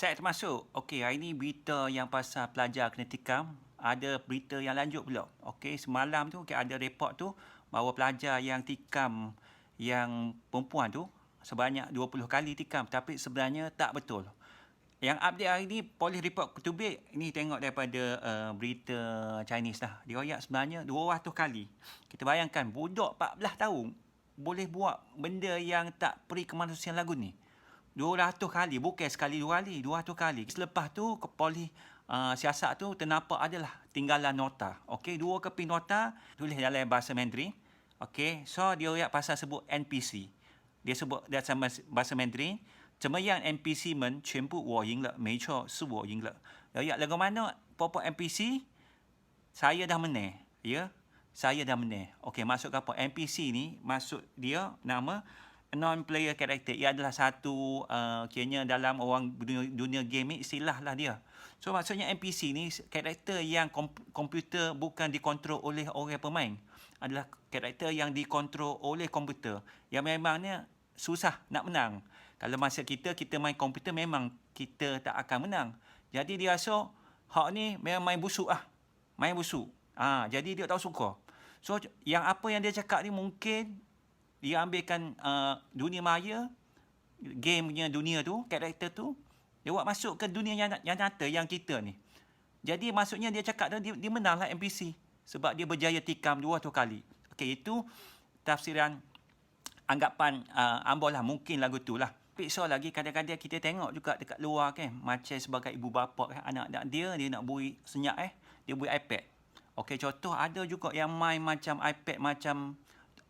Saya termasuk. Okey, hari ni berita yang pasal pelajar kena tikam. Ada berita yang lanjut pula. Okey, semalam tu okay, ada report tu bahawa pelajar yang tikam yang perempuan tu sebanyak 20 kali tikam tapi sebenarnya tak betul. Yang update hari ni polis report ketubik ini tengok daripada uh, berita Chinese lah. Diriwayat sebenarnya 200 kali. Kita bayangkan budak 14 tahun boleh buat benda yang tak peri kemanusiaan lagu ni. 200 kali bukan sekali dua kali 200 kali selepas tu polis uh, siasat tu ternampak adalah tinggalan nota okey dua keping nota tulis dalam bahasa Mandarin okey so dia ayat pasal sebut NPC dia sebut dalam bahasa Mandarin 怎么样 NPC 们全部我赢了没错是我赢了 ayat lagu mana popo NPC saya dah menang ya saya dah menang okey masuk apa NPC ni masuk dia nama non player character. Ia adalah satu uh, kiranya dalam orang dunia, dunia game ni istilah lah dia. So maksudnya NPC ni karakter yang kom- komputer bukan dikontrol oleh orang pemain. Adalah karakter yang dikontrol oleh komputer. Yang memangnya susah nak menang. Kalau masa kita kita main komputer memang kita tak akan menang. Jadi dia rasa hak ni memang main busuk ah. Main busuk. Ha, jadi dia tak suka. So yang apa yang dia cakap ni mungkin dia ambilkan uh, dunia maya game punya dunia tu karakter tu dia buat masuk ke dunia yang, yang nyata yang kita ni. Jadi maksudnya dia cakap dia, dia menang lah NPC sebab dia berjaya tikam dua tu kali. Okey itu tafsiran anggapan uh, ambo lah. Mungkin lagu tu lah. Pixel lagi kadang-kadang kita tengok juga dekat luar kan macam sebagai ibu bapa kan anak-anak dia dia nak beri senyap eh dia beri iPad. Okey contoh ada juga yang main macam iPad macam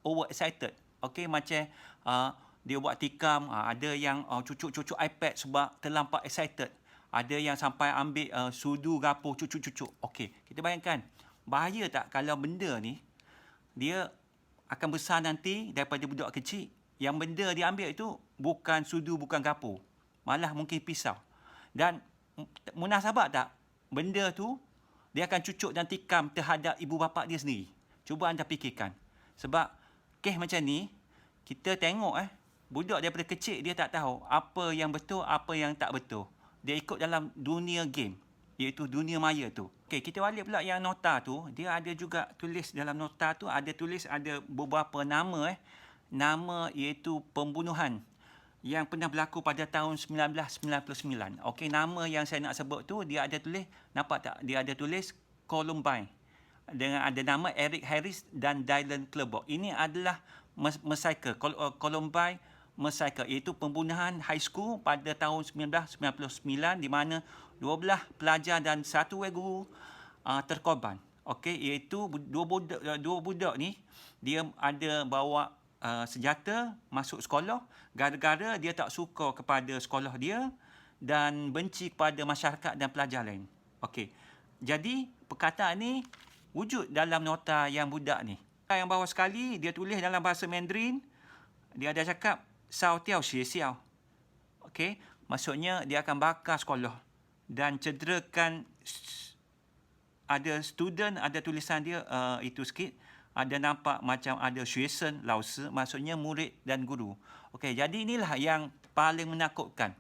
over excited Okey macam uh, dia buat tikam, uh, ada yang uh, cucuk-cucuk iPad sebab terlampau excited. Ada yang sampai ambil uh, sudu gapo cucuk-cucuk. Okey, kita bayangkan bahaya tak kalau benda ni dia akan besar nanti daripada budak kecil yang benda dia ambil itu bukan sudu bukan gapo. Malah mungkin pisau. Dan munasabak tak benda tu dia akan cucuk dan tikam terhadap ibu bapa dia sendiri. Cuba anda fikirkan. Sebab kes macam ni kita tengok eh budak daripada kecil dia tak tahu apa yang betul apa yang tak betul. Dia ikut dalam dunia game iaitu dunia maya tu. Okey kita balik pula yang nota tu. Dia ada juga tulis dalam nota tu ada tulis ada beberapa nama eh. Nama iaitu pembunuhan yang pernah berlaku pada tahun 1999 okey nama yang saya nak sebut tu dia ada tulis nampak tak? Dia ada tulis Columbine dengan ada nama Eric Harris dan Dylan Klebold. Ini adalah Massacre, uh, Columbine Massacre iaitu pembunuhan high school pada tahun 1999 di mana 12 pelajar dan satu guru uh, terkorban. Okey, iaitu dua budak uh, dua budak ni dia ada bawa uh, senjata masuk sekolah gara-gara dia tak suka kepada sekolah dia dan benci kepada masyarakat dan pelajar lain. Okey. Jadi perkataan ni wujud dalam nota yang budak ni. Yang bawah sekali dia tulis dalam bahasa Mandarin dia ada cakap sao tiao xie xiao. Okey, maksudnya dia akan bakar sekolah dan cederakan ada student ada tulisan dia uh, itu sikit ada nampak macam ada xuesen lao si maksudnya murid dan guru. Okey, jadi inilah yang paling menakutkan.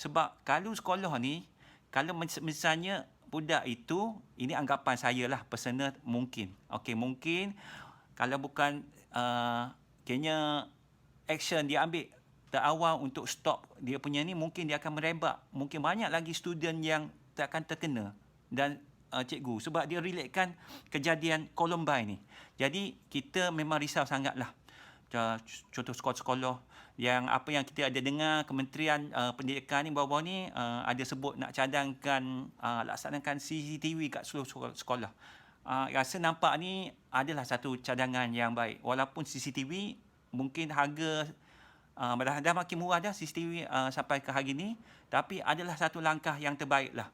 Sebab kalau sekolah ni kalau misalnya budak itu ini anggapan saya lah personal mungkin. Okey mungkin kalau bukan uh, kayaknya action dia ambil terawal untuk stop dia punya ni mungkin dia akan merebak mungkin banyak lagi student yang tak akan terkena dan uh, cikgu sebab dia relatekan kejadian Columbine ni. Jadi kita memang risau sangatlah contoh sekolah-sekolah yang apa yang kita ada dengar Kementerian uh, Pendidikan ni bahawa ni uh, ada sebut nak cadangkan uh, laksanakan CCTV kat seluruh sekolah. Uh, rasa nampak ni adalah satu cadangan yang baik. Walaupun CCTV mungkin harga uh, dah, dah makin murah dah CCTV uh, sampai ke hari ni tapi adalah satu langkah yang terbaik lah.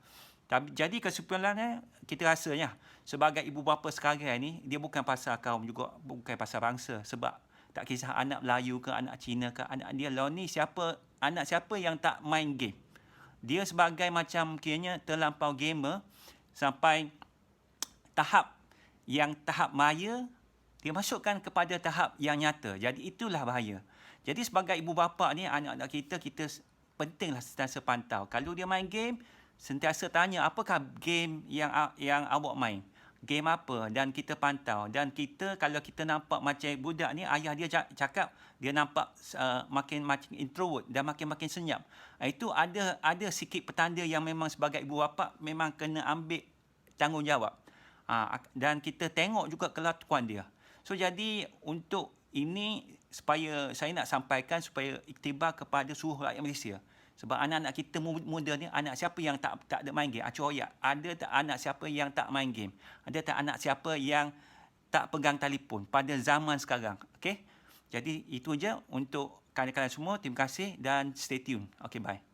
Jadi kesimpulannya kita rasanya sebagai ibu bapa sekarang ni dia bukan pasal kaum juga bukan pasal bangsa sebab tak kisah anak Melayu ke anak Cina ke anak dia lah ni siapa anak siapa yang tak main game dia sebagai macam kiranya terlampau gamer sampai tahap yang tahap maya dia masukkan kepada tahap yang nyata jadi itulah bahaya jadi sebagai ibu bapa ni anak-anak kita kita pentinglah sentiasa pantau. Kalau dia main game, sentiasa tanya apakah game yang yang awak main. Game apa dan kita pantau dan kita kalau kita nampak macam budak ni ayah dia cakap dia nampak uh, makin makin introvert dan makin makin senyap. Uh, itu ada ada sikit petanda yang memang sebagai ibu bapa memang kena ambil tanggungjawab. Uh, dan kita tengok juga kelakuan dia. So jadi untuk ini supaya saya nak sampaikan supaya iktibar kepada seluruh rakyat Malaysia. Sebab anak-anak kita muda ni anak siapa yang tak tak ada main game? Acoyak. Ada tak anak siapa yang tak main game? Ada tak anak siapa yang tak pegang telefon pada zaman sekarang? Okey? Jadi itu je untuk kalian-kalian semua. Terima kasih dan stay tune. Okay, bye.